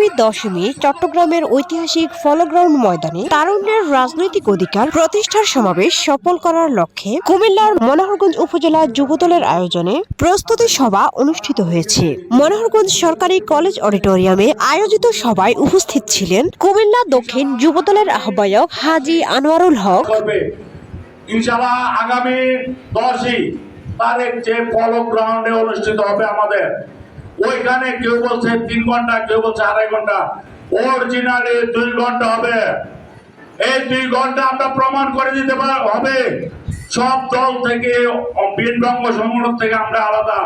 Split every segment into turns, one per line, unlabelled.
আগামী দশমী চট্টগ্রামের ঐতিহাসিক ফলগ্রাউন্ড ময়দানে তারুণ্যের রাজনৈতিক অধিকার প্রতিষ্ঠার সমাবেশ সফল করার লক্ষ্যে কুমিল্লার মনোহরগঞ্জ উপজেলা যুবদলের আয়োজনে প্রস্তুতি সভা অনুষ্ঠিত হয়েছে। মনোহরগঞ্জ সরকারি কলেজ অডিটোরিয়ামে আয়োজিত সভায় উপস্থিত ছিলেন কুমিল্লা দক্ষিণ যুবদলের আহ্বায়ক হাজি আনোয়ারুল হক।
আগামী দশই তারিখ যে পলো গ্রাউন্ডে অনুষ্ঠিত হবে আমাদের ওইখানে কেউ বলছে তিন ঘণ্টা, কেউ বলছে আড়াই ঘণ্টা। অরিজিনালি দুই ঘণ্টা হবে। এই দুই ঘণ্টা আমরা প্রমাণ করে দিতে হবে। সব দল থেকে বীরবঙ্গ সংগঠন থেকে আমরা আলাদা।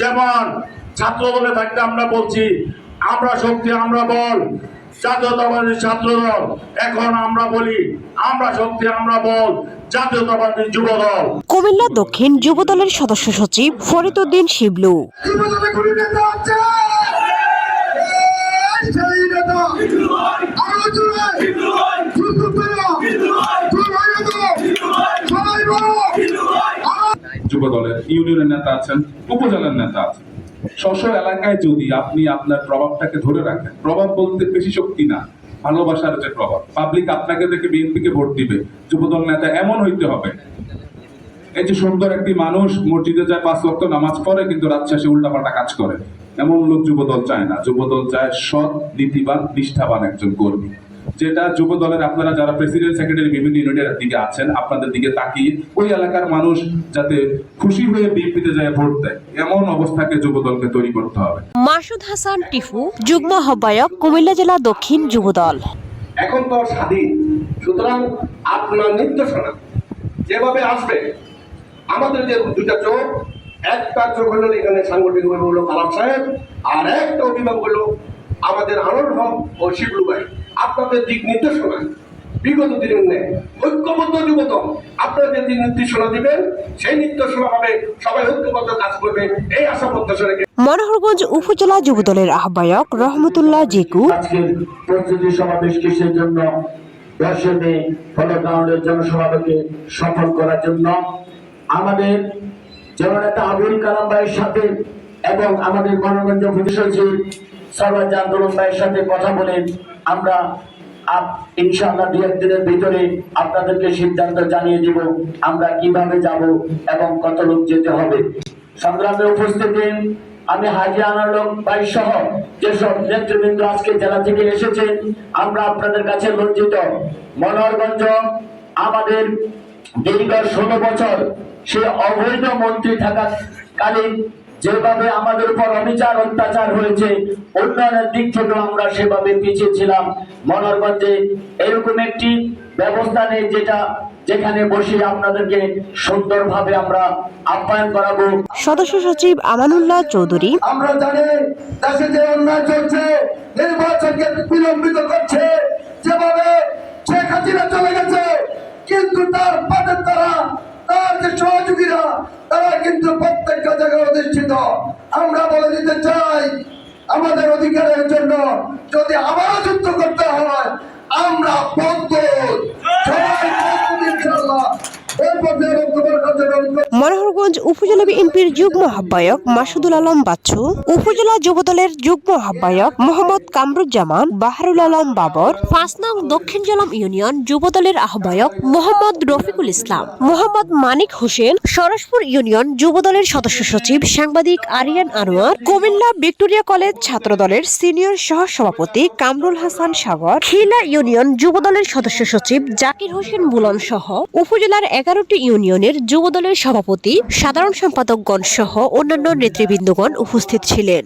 যেমন ছাত্র দলে থাকতে আমরা বলছি, আমরা শক্তি, আমরা বল। জাতীয়তাবাদী ছাত্র দল এখন আমরা বলি আমরা শক্তি আমরা বল জাতীয়তাবাদী যুব দল
কুমিল্লা দক্ষিণ যুবদলের সদস্য সচিব ফরিদউদ্দিন শিবলু।
যুবদলে কোন নেতা আছে এই সেই নেতা। আরও জোরে। দ্রুত করো দ্রুত হয়ে যাও সবাই বলো
যুব দলের ইউনিয়নের নেতা আছেন উপজেলার নেতা আছেন। স্ব স্ব এলাকায় যদি আপনি আপনার প্রভাবটাকে ধরে রাখেন, প্রভাব বলতে বেশি শক্তি না, ভালোবাসার যে প্রভাব। পাবলিক আপনাকে দেখে বিএনপিকে ভোট দিবে, যুবদল নেতা এমন হইতে হবে। এই যে সুন্দর একটি মানুষ মসজিদে যায় পাঁচ লক্ষ নামাজ পড়ে, কিন্তু রাত শেষে উল্টাপাল্টা কাজ করে। এমন লোক যুবদল চায় না। যুবদল চায় সৎ, নীতিবান, নিষ্ঠাবান একজন কর্মী। যেটা যুব দলের আপনারা যারা প্রেসিডেন্ট সেক্রেটারি বিভিন্ন ইউনিটের দিকে আছেন আপনাদের দিকে তাকিয়ে ওই এলাকার মানুষ যাতে খুশি হয়ে বিএনপিতে যায় ভোট দেয় এমন অবস্থাকে যুব দলকে তৈরি করতে হবে।
মাসুদ হাসান টিফু যুগ্ম আহ্বায়ক কুমিল্লা জেলা দক্ষিণ যুবদল
এখন তো স্বাধীন সুতরাং আপনার নির্দেশনা যেভাবে আসবে আমাদের যে দুটা চোখ একটা চোখ হলো এখানে সাংগঠনিক হলো কালাম সাহেব আর একটা অভিভাবক হলো আমাদের আনন্দ হক ও শিবলু ভাই। আপনাদের দিক নির্দেশনা। বিগত দিনের নেই ঐক্যবদ্ধ যুবদল আপনারা যে দিক নির্দেশনা দিবেন সেই নির্দেশনা হবে সবাই ঐক্যবদ্ধ কাজ করবে এই আশা প্রত্যাশা রেখে।
মনোহরগঞ্জ উপজেলা যুবদলের আহ্বায়ক রহমতুল্লাহ জেকু।
আজকের প্রস্তুতি সমাবেশ কিসের জন্য? দশমী ফলগ্রাউন্ডের জনসভাকে সফল করার জন্য। আমাদের জননেতা আবুল কালাম ভাইয়ের সাথে এবং আমাদের গণগঞ্জ সচিব সরওয়াজ আন্দোলন ভাইয়ের সাথে কথা বলে আমরা দু একদিনের ভিতরে আপনাদেরকে সিদ্ধান্ত জানিয়ে দিব আমরা কীভাবে যাব এবং কত লোক যেতে হবে। সংগ্রামে আমি হাজি ভাই সহ যেসব নেতৃবৃন্দ আজকে জেলা থেকে এসেছেন, আমরা আপনাদের কাছে লজ্জিত। মনোহরগঞ্জ আমাদের দীর্ঘ ষোলো বছর সে অবৈধ মন্ত্রী থাকাকালীন যেভাবে আমাদের উপর অবিচার অত্যাচার হয়েছে উন্নয়নের দিক থেকেও আমরা সেভাবে পিছিয়ে ছিলাম। মনোহরগঞ্জে এরকম একটি ব্যবস্থা নেই যেটা যেখানে বসে আপনাদেরকে সুন্দরভাবে আমরা আপ্যায়ন করাবো।
সদস্য সচিব আমানুল্লাহ চৌধুরী।
আমরা জানি দেশে যে অন্যায় চলছে নির্বাচনকে বিলম্বিত করছে যেভাবে শেখ হাসিনা চলে গেছে কিন্তু তার পাটের তারা তার যে সহযোগীরা তারা কিন্তু প্রত্যেকটা জায়গায় আমরা বলে দিতে চাই, আমাদের অধিকারের জন্য যদি আবারও যুদ্ধ করতে হয়, আমরা বন্ধু। সবাই এই
মনোহরগঞ্জ উপজেলা বিএনপির যুগ্ম আহ্বায়ক মাসুদুল আলম বাচ্চু, উপজেলা যুবদলের যুগ্ম আহ্বায়ক মোহাম্মদ কামরুজ্জামান, বাহারুল আলম বাবর, পাঁচ নং দক্ষিণ জলম ইউনিয়ন যুবদলের আহ্বায়ক মোহাম্মদ রফিকুল ইসলাম, মোহাম্মদ মানিক হোসেন, সরসপুর ইউনিয়ন যুবদলের সদস্য সচিব সাংবাদিক আরিয়ান আনোয়ার, কুমিল্লা ভিক্টোরিয়া কলেজ ছাত্রদলের সিনিয়র সহ সভাপতি কামরুল হাসান সাগর, খিলা ইউনিয়ন যুবদলের সদস্য সচিব জাকির হোসেন বুলন সহ উপজেলার এগারোটি ইউনিয়নের যুবদলের সভাপতি সাধারণ সম্পাদকগণ সহ অন্যান্য নেতৃবৃন্দগণ উপস্থিত ছিলেন।